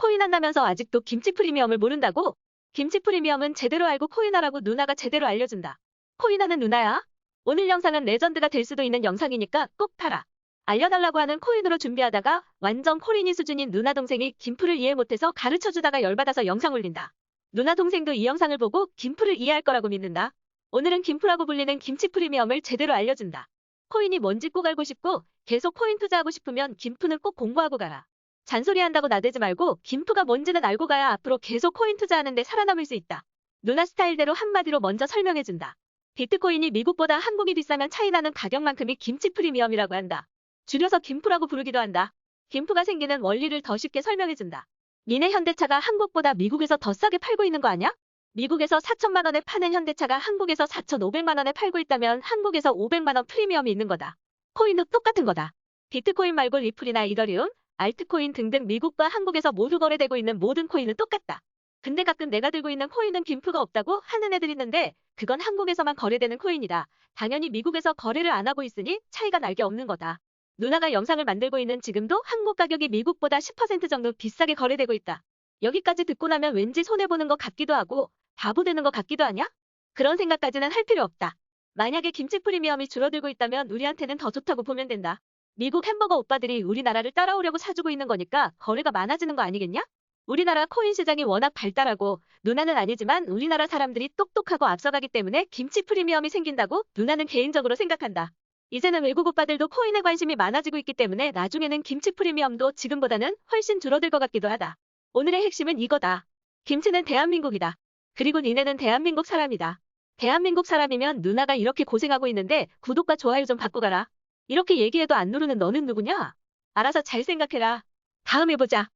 코인 한다면서 아직도 김치 프리미엄을 모른다고? 김치 프리미엄은 제대로 알고 코인하라고 누나가 제대로 알려준다. 코인하는 누나야? 오늘 영상은 레전드가 될 수도 있는 영상이니까 꼭 타라. 알려달라고 하는 코인으로 준비하다가 완전 코린이 수준인 누나 동생이 김프를 이해 못해서 가르쳐주다가 열받아서 영상 올린다. 누나 동생도 이 영상을 보고 김프를 이해할 거라고 믿는다. 오늘은 김프라고 불리는 김치 프리미엄을 제대로 알려준다. 코인이 뭔지 꼭 알고 싶고 계속 코인 투자하고 싶으면 김프는 꼭 공부하고 가라. 잔소리 한다고 나대지 말고 김프가 뭔지는 알고 가야 앞으로 계속 코인 투자하는데 살아남을 수 있다. 누나 스타일대로 한마디로 먼저 설명해준다. 비트코인이 미국보다 한국이 비싸면 차이나는 가격만큼이 김치 프리미엄이라고 한다. 줄여서 김프라고 부르기도 한다. 김프가 생기는 원리를 더 쉽게 설명해준다. 니네 현대차가 한국보다 미국에서 더 싸게 팔고 있는 거 아냐? 미국에서 4천만 원에 파는 현대차가 한국에서 4,500만 원에 팔고 있다면 한국에서 500만 원 프리미엄이 있는 거다. 코인도 똑같은 거다. 비트코인 말고 리플이나 이더리움, 알트코인 등등 미국과 한국에서 모두 거래되고 있는 모든 코인은 똑같다. 근데 가끔 내가 들고 있는 코인은 김프가 없다고 하는 애들 있는데 그건 한국에서만 거래되는 코인이다. 당연히 미국에서 거래를 안 하고 있으니 차이가 날 게 없는 거다. 누나가 영상을 만들고 있는 지금도 한국 가격이 미국보다 10% 정도 비싸게 거래되고 있다. 여기까지 듣고 나면 왠지 손해보는 것 같기도 하고 바보 되는 것 같기도 하냐? 그런 생각까지는 할 필요 없다. 만약에 김치 프리미엄이 줄어들고 있다면 우리한테는 더 좋다고 보면 된다. 미국 햄버거 오빠들이 우리나라를 따라오려고 사주고 있는 거니까 거래가 많아지는 거 아니겠냐? 우리나라 코인 시장이 워낙 발달하고 누나는 아니지만 우리나라 사람들이 똑똑하고 앞서가기 때문에 김치 프리미엄이 생긴다고 누나는 개인적으로 생각한다. 이제는 외국 오빠들도 코인에 관심이 많아지고 있기 때문에 나중에는 김치 프리미엄도 지금보다는 훨씬 줄어들 것 같기도 하다. 오늘의 핵심은 이거다. 김치는 대한민국이다. 그리고 니네는 대한민국 사람이다. 대한민국 사람이면 누나가 이렇게 고생하고 있는데 구독과 좋아요 좀 받고 가라. 이렇게 얘기해도 안 누르는 너는 누구냐? 알아서 잘 생각해라. 다음에 보자.